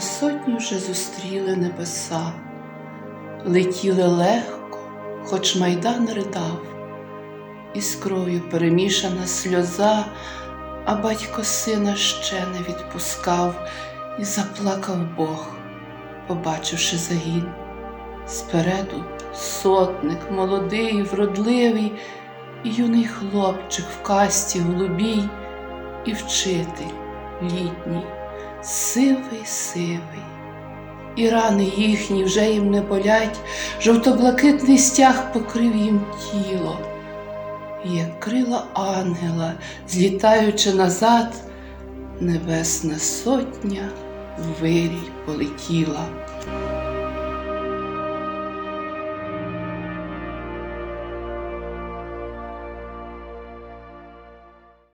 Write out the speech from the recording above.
а сотні вже зустріли небеса, летіли легко, хоч майдан ридав, і з кров'ю перемішана сльоза, а батько сина ще не відпускав, і заплакав Бог, побачивши загін. Спереду сотник, молодий, вродливий, і юний хлопчик в касті голубій, і вчитель літній сивий, сивий. І рани їхні вже їм не болять, жовто-блакитний стяг покрив їм тіло, як крила ангела, злітаючи назад, небесна сотня вирій полетіла.